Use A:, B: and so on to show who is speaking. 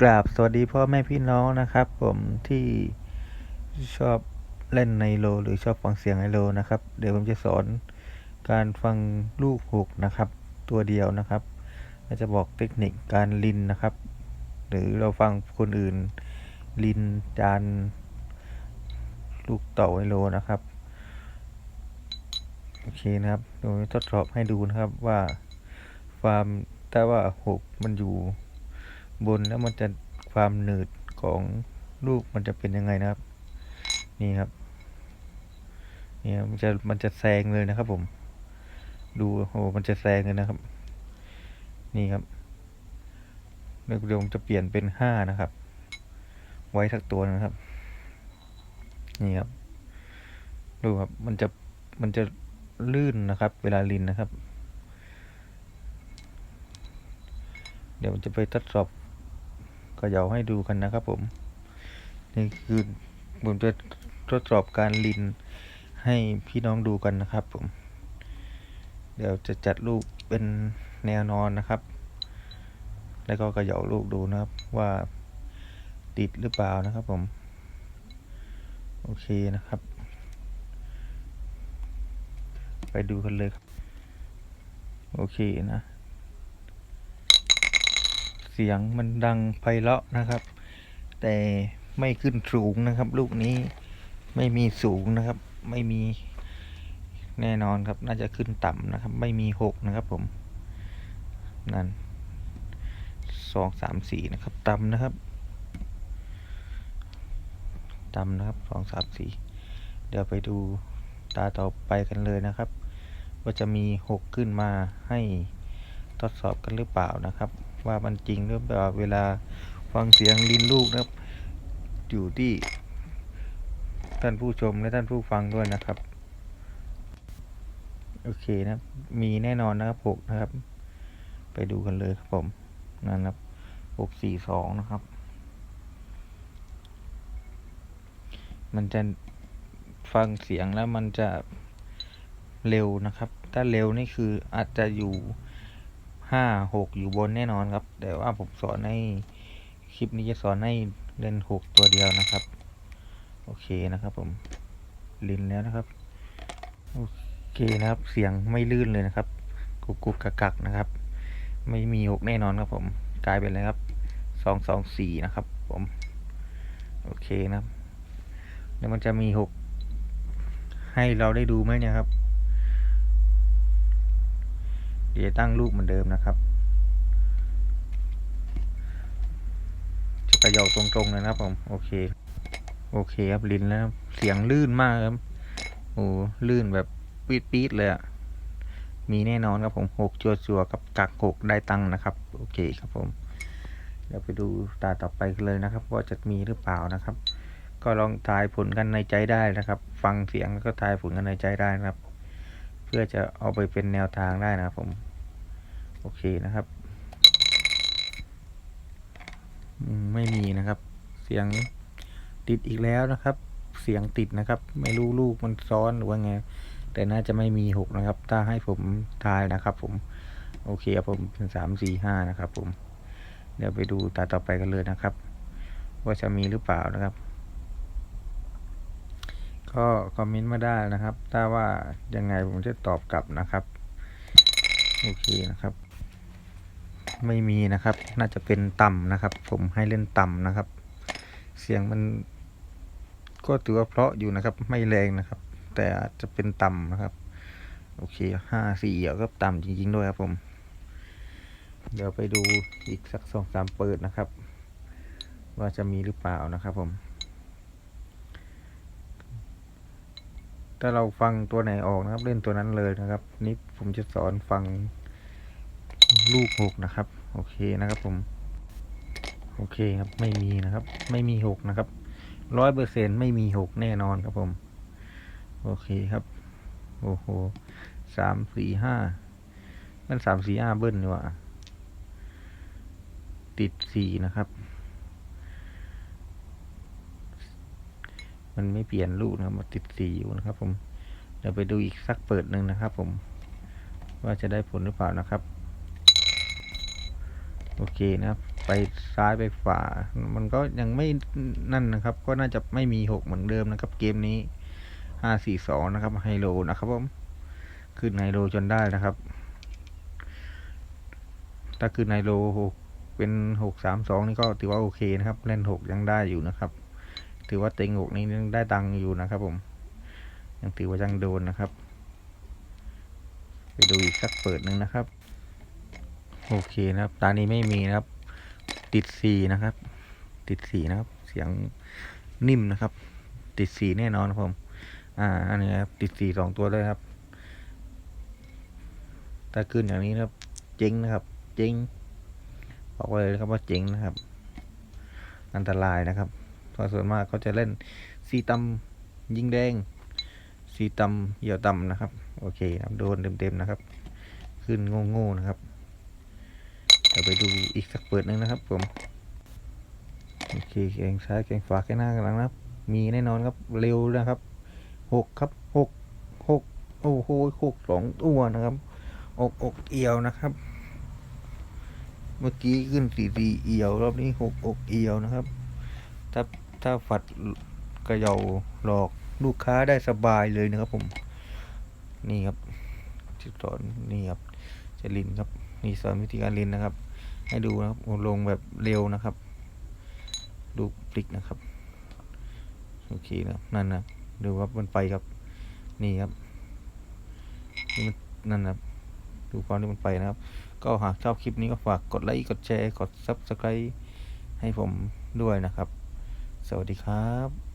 A: กราบสวัสดีพ่อแม่พี่น้องนะครับ ผมที่ชอบเล่นไนโล หรือชอบฟังเสียงไนโลนะครับ เดี๋ยวผมจะสอนการฟังลูกหกนะครับ ตัวเดียวนะครับเราจะบอกเทคนิคการลินนะครับ หรือเราฟังคนอื่นลินจานลูกเต่าไนโลนะครับโอเคนะครับเดี๋ยวทดสอบให้ดูนะครับว่าความถ้าว่าหกมันอยู่ บนแล้วมันจะความหนืดของลูกมันจะเป็นยังไงนะครับ นี่ครับนี่ครับมันจะมันจะแซงเลยนะครับ ผม ดูโอ้โหมันจะแซงเลยนะครับ นี่ครับเดี๋ยวผมจะเปลี่ยนเป็นห้านะครับ ไว้ทักตัวนะครับ นี่ครับ ดูครับมันจะมันจะลื่นนะครับ เวลาลินนะครับ เดี๋ยวผมจะไปทดสอบ ขย่าให้ดูกันนะครับผม นี่คือผมจะทดสอบการลินให้พี่น้องดูกันนะครับผม เดี๋ยวจะจัดลูกเป็นแนวนอนนะครับ แล้วก็เขย่าลูกดูนะครับว่าติดหรือเปล่านะครับผม โอเคนะครับ ไปดูกันเลยครับ โอเคนะ สียงมันดังไพเราะนะครับ แต่ไม่ขึ้นสูงนะครับ ลูกนี้ไม่มีสูงนะครับ ไม่มีแน่นอนครับ น่าจะขึ้นต่ำนะครับ ไม่มีหกนะครับผม นั่นสองสามสี่นะครับต่ำนะครับต่ำนะครับสองสามสี่เดี๋ยวไปดูตาต่อไปกันเลยนะครับ ว่าจะมีหกขึ้นมาให้ทดสอบกันหรือเปล่านะครับ ว่ามันจริงหรือเปล่าเวลาฟังเสียงลิ้นลูกนะครับ อยู่ที่ท่านผู้ชมและท่านผู้ฟังด้วยนะครับ โอเคนะมีแน่นอนนะครับหกนะครับ ไปดูกันเลยครับผมนั่นครับหกสี่สองนะครับ มันจะฟังเสียงแล้วมันจะเร็วนะครับ ถ้าเร็วนี่คืออาจจะอยู่ ห้าหกอยู่บนแน่นอนครับ แต่ว่าผมสอนให้คลิปนี้จะสอนให้เล่นหกตัวเดียวนะครับ โอเคนะครับผมลินแล้วนะครับ โอเคนะครับ เสียงไม่ลื่นเลยนะครับ กุกกุกกักกักนะครับ ไม่มีหกแน่นอนครับ ผมกลายเป็นอะไรครับสองสองสี่นะครับ ผม โอเคนะครับ แล้วมันจะมีหกให้เราได้ดูไหมเนี่ยครับ เดี๋ยวตั้งรูปเหมือนเดิมนะครับจะกระยอกตรงๆเลยนะครับ ผมโอเค โอเคครับลิ้นแล้วเสียงลื่นมากครับโอ้ลื่นแบบปี๊ดปี๊ดเลยอะมีแน่นอนครับผมหกจัวจัวกับกักหกได้ตังค์นะครับ โอเคครับผมเดี๋ยวไปดูตาต่อไปเลยนะครับ ว่าจะมีหรือเปล่านะครับ ก็ลองทายผลกันในใจได้นะครับ ฟังเสียงแล้วก็ทายผลกันในใจได้นะครับ พื่อจะเอาไปเป็นแนวทางได้นะครับผม โอเคนะครับ ไม่มีนะครับ เสียงติดอีกแล้วนะครับ เสียงติดนะครับ ไม่รู้ลูกมันซ้อนหรือว่าไง แต่น่าจะไม่มีหกนะครับ ถ้าให้ผมทายนะครับ ผม โอเคครับผมเป็นสามสี่ห้านะครับ ผม เดี๋ยวไปดูตาต่อไปกันเลยนะครับ ว่าจะมีหรือเปล่านะครับ ก็คอมเมนต์มาได้นะครับ ถ้าว่ายังไงผมจะตอบกลับนะครับ โอเคนะครับ ไม่มีนะครับ น่าจะเป็นต่ำนะครับ ผมให้เล่นต่ำนะครับ เสียงมัน ก็ถือว่าเพราะอยู่นะครับ ไม่แรงนะครับ แต่อาจจะเป็นต่ำนะครับ โอเคห้าสี่เหี่ยวก็ต่ำจริง ๆ ด้วยครับผม เดี๋ยวไปดูอีกสักสองสามเปิดนะครับ ว่าจะมีหรือเปล่านะครับผม ถ้าเราฟังตัวไหนออกนะครับ เล่นตัวนั้นเลยนะครับ นี่ผมจะสอนฟังลูกหกนะครับ โอเคนะครับผม โอเคครับ ไม่มีนะครับ ไม่มีหกนะครับร้อยเปอร์เซ็นไม่มีหกแน่นอนครับผม โอเคครับ โอ้โหสามสี่ห้ามันสามสี่ห้าเบิ้ลดีกว่าติดสี่นะครับ มันไม่เปลี่ยนลูกนะครับมาติดสีอยู่นะครับ ผมเดี๋ยวไปดูอีกสักเปิดหนึ่งนะครับ ผม ว่าจะได้ผลหรือเปล่านะครับ โอเคนะครับ ไปซ้ายไปขวามันก็ยังไม่นั่นนะครับ ก็น่าจะไม่มีหกเหมือนเดิมนะครับ เกมนี้ห้าสี่สองนะครับไฮโลนะครับผมขึ้นไฮโลจนได้นะครับ ถ้าขึ้นไฮโลหกเป็นหกสามสองนี่ก็ถือว่าโอเคนะครับ เล่นหกยังได้อยู่นะครับ ถือว่าเต็งหกนี้ยังได้ตังค์อยู่นะครับผม ยังถือว่ายังโดนนะครับ ไปดูอีกสักเปิดหนึ่งนะครับ โอเคนะครับตานี้ไม่มีนะครับ ติดสี่นะครับ ติดสี่นะครับ เสียงนิ่มนะครับ ติดสี่แน่นอนครับผม อ่า อันนี้ครับ ติดสี่สองตัวเลยครับถ้าขึ้นอย่างนี้นะครับ เจ๊งนะครับ เจ๊งบอกเลยนะครับว่าเจ๊งนะครับ อันตรายนะครับ ส่วนมากเขาจะเล่นสีตำยิงแดง สีตำเหี่ยวตำนะครับ โอเคครับโดนเต็มๆนะครับ ขึ้นโง่ๆนะครับเดี๋ยวไปดูอีกสักเปิดหนึ่งนะครับ ผมโอเคแกงซ้ายแกงขวาแกงหน้ากันหลังนะครับ มีแน่นอนครับเร็วนะครับหกครับหกหกโอ้โหหกสองตัวนะครับอกอกเอียวนะครับ เมื่อกี้ขึ้นสี่สี่เอียว รอบนี้หกอกเอียวนะครับ ถ้า ถ้าฝัดกระเยาหลอกลูกค้าได้สบายเลยนะครับผม นี่ครับที่สอนนี่ครับจะลินครับ นี่สอนวิธีการลินนะครับ ให้ดูนะครับลงแบบเร็วนะครับ ดูพลิกนะครับโอเคนะนั่นนะดูครับมันไปครับ นี่ครับนี่มันนั่นนะดูความที่มันไปนะครับ ก็หากชอบคลิปนี้ก็ฝากกดไลค์กดแชร์กด Subscribe ให้ผมด้วยนะครับ สวัสดีครับ